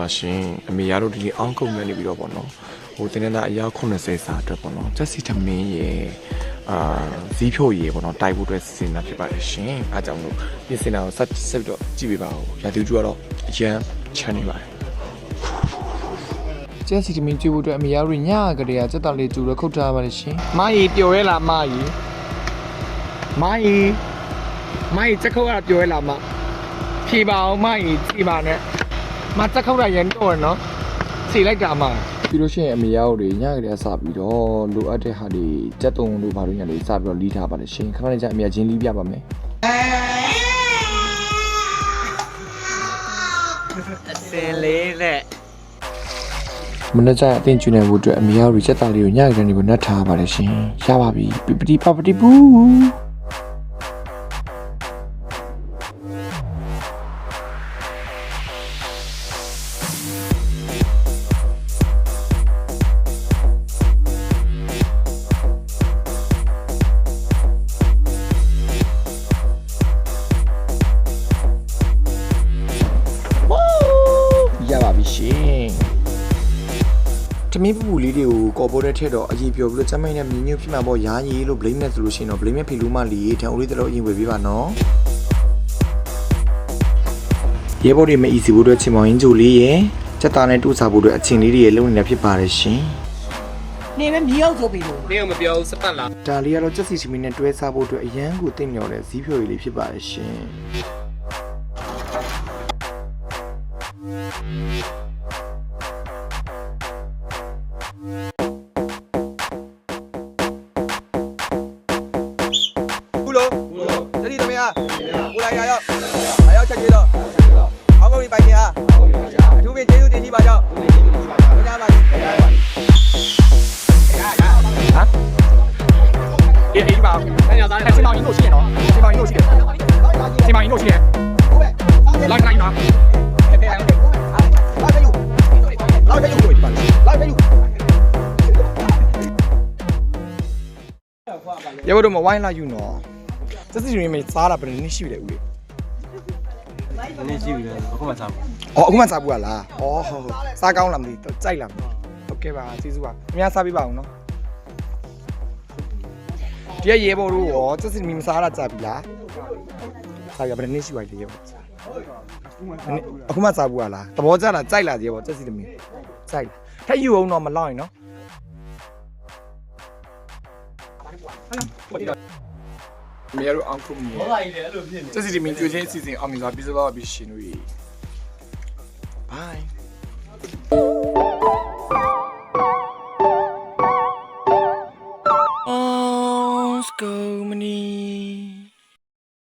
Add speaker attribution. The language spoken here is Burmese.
Speaker 1: ပါရှင်အမေရတို့ဒီနေ့အောင်းခုံနေပြီးတော့ပေါ့နော်ဟိုတင်းနေတာအယောက်80စာအတွက်ပေါ့နော်ချက်စီသမင်းရဲ့အာဇီးဖြိုရေပေါ့နော်တိုက်ဖို့အတွက်စီစဉ်တာဖြစ်ပါတယ်ရှင်အားကြောင့်လို့ပြင်ဆင်တာကိုဆက်ဆက်ပြီးတော့ကြည့်ပေးပါဦးရာသီဥတုကတော့အရန်ချမ်းနေပါတယ်ကျက်စီသမင်းကျွေးဖို့အတွက်အမေရတို့ညကလေးကစက်တော်လေးကျူတော့ခုတ်ထားပါတယ်ရှင်မကြီးပျော်ရဲလားမကြီးမကြီးမကြီးစက်ခုတ်ကပျော်ရဲလားမဖြေပါအောင်မကြီးဖြေပါနဲ့ မတက်ခောက်တာရန်တော့နော်ဖြေလိုက်တာမှပြီးလို့ရှိရင်အမေရောက်တွေညကလေးစပြီးတော့လိုအပ်တဲ့ဟာတွေကြက်တုံတို့ဘာလို့ညလေးစပြီးတော့လီးထားပါတယ်ရှင်ခဏလေးကြာအမေကချင်းလီးပြပါမယ်
Speaker 2: စင်လေးနဲ့
Speaker 1: မနေ့ကျအတင်းကျူနေဖို့အတွက်အမေရောက်တွေစက်သားလေးကိုညကလေးနေပြီးနှက်ထားပါတယ်ရှင်ရပါပြီပပတိပပတိပူ တမင်းပူပူလေးတွေကိုကော်ပိုးတဲ့ထက်တော့အရင်ပြောပြီးတော့စမိုင်းနဲ့မြင်းညွတ်ဖြစ်မှာပေါ့ရာကြီးလို့ blame နဲ့ဆိုလို့ရှိရင်တော့ blame နဲ့ဖီလူမလီထံဦးလေးတလို့အရင်ဝယ်ပေးပါနော်ရဲဘော်တွေမအီစီဖို့အတွက်ချင်မောင်ရင်းဂျိုလေးရယ်စက်သားနဲ့တူစားဖို့အတွက်အချင်းလေးတွေရလုံနေတာဖြစ်ပါတယ်ရှင်
Speaker 3: နေမမြောက်ဆိုပြီလို့
Speaker 2: နေမပြောစပတ်လား
Speaker 1: ဒါလေးကတော့ချက်စီချီမီနဲ့တွဲစားဖို့အတွက်အရန်ကိုတင့်မြော်တဲ့ဇီးဖြိုရည်လေးဖြစ်ပါတယ်ရှင်။
Speaker 4: အောက်မောင်ပိုင်နေဟာအထူးပင်ကျေးဇူးတင်ရှိပါကြောင်းဘုရားပါ
Speaker 2: အေးအေးပါအဲ့ရသားနဲ့ချင်းမောင်ရင်တို့ရှိရနော်ချင်းမောင်ရင်တို့ရှိတယ်ချင်းမောင်ရင်တို့ရှိတယ်လိုက်လိုက်နော်
Speaker 4: လာတယ်ယူလာတယ်ယူလာတယ်ယူ
Speaker 1: ရဘတို့မဝိုင်းလာယူနော်စက်စီရင်းမစားတာဘယ်နည်းရှိပြီလဲဦးလေး
Speaker 2: နင်းရှိပြီလေအခုမှစား
Speaker 1: အော်အခုမှစားဘူးလားအော်ဟုတ်ဟုတ်စားကောင်းလားမသိဘူးကြိုက်လားမသိဘူးဟုတ်ကဲ့ပါကျေးဇူးပါအများစားပေးပါအောင်နော်ဒီကရေဘော်တို့ရောစက်စီမီမစားတာကြပြီလားစားရဘယ်နည်းရှိပါလဲရေဘော်အခုမှစားဘူးလားသဘောကျလားကြိုက်လားရေဘော်စက်စီမီကြိုက်လားထက်ယူအောင်တော့မလောက်ရင်နော် မေရုအောင်ခုမူ
Speaker 2: ဘောလာကြီးလည်းအဲ့လိုဖြစ်နေ
Speaker 1: တယ်စစ်စီမီကျွေးချင်းအစီအစဉ်အောင်မြင်စွာပြီးစတော့ပြီးရှင်တို့ရေ Bye